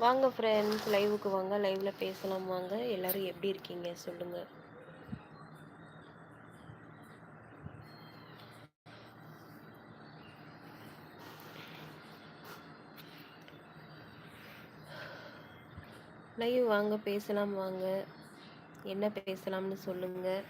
வாங்க ஃப்ரெண்ட்ஸ் லைவுக்கு வாங்க லைவில் பேசலாம் வாங்க. எல்லோரும் எப்படி இருக்கீங்க? சொல்லுங்கள் லைவ் வாங்க பேசலாம் வாங்க. என்ன பேசலாம்னு சொல்லுங்கள்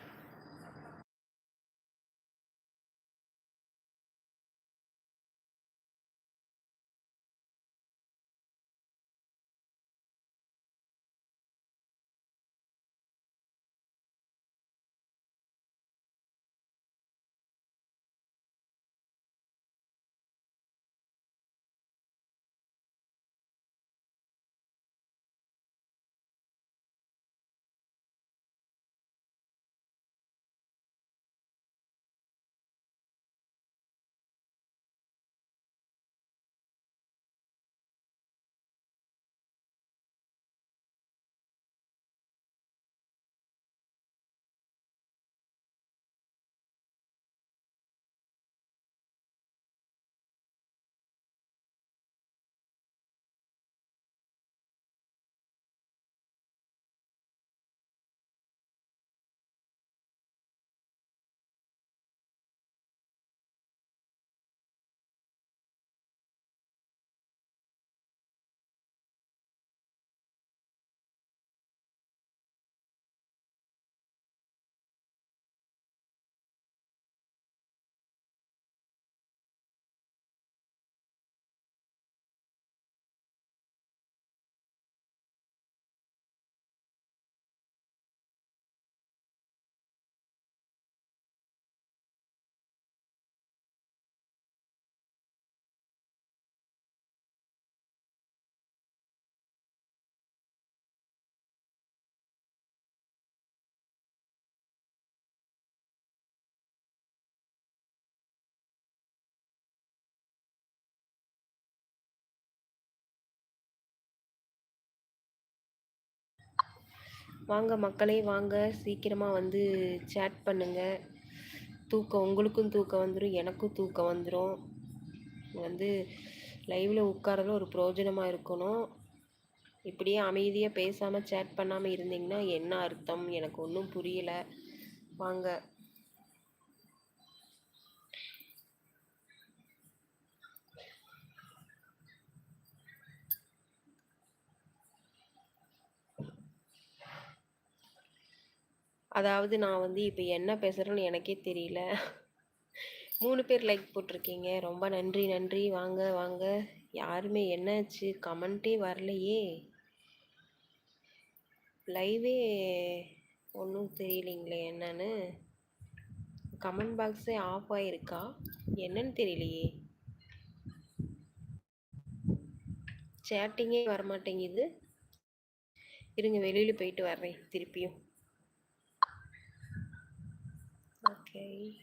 வாங்க மக்களே வாங்க சீக்கிரமாக வந்து சேட் பண்ணுங்கள் தூக்கம் உங்களுக்கும் தூக்கம் வந்துடும் எனக்கும் தூக்கம் வந்துடும் வந்து லைவில் உட்காரதுல ஒரு பிரயோஜனமாக இருக்கணும். இப்படியே அமைதியாக பேசாமல் சேட் பண்ணாமல் இருந்தீங்கன்னா என்ன அர்த்தம்? எனக்கு ஒன்றும் புரியலை. வாங்க. அதாவது நான் வந்து இப்போ என்ன பேசுகிறேன்னு எனக்கே தெரியல. மூணு பேர் லைக் போட்டிருக்கீங்க. ரொம்ப நன்றி நன்றி. வாங்க வாங்க. யாருமே என்னாச்சு? கமெண்ட்டே வரலையே. லைவே ஒன்றும் தெரியலைங்களே என்னன்னு. கமெண்ட் பாக்ஸே ஆஃப் ஆகிருக்கா என்னன்னு தெரியலையே. சேட்டிங்கே வரமாட்டேங்குது. இருங்க வெளியில் போயிட்டு வர்றேன் திருப்பியும். Okay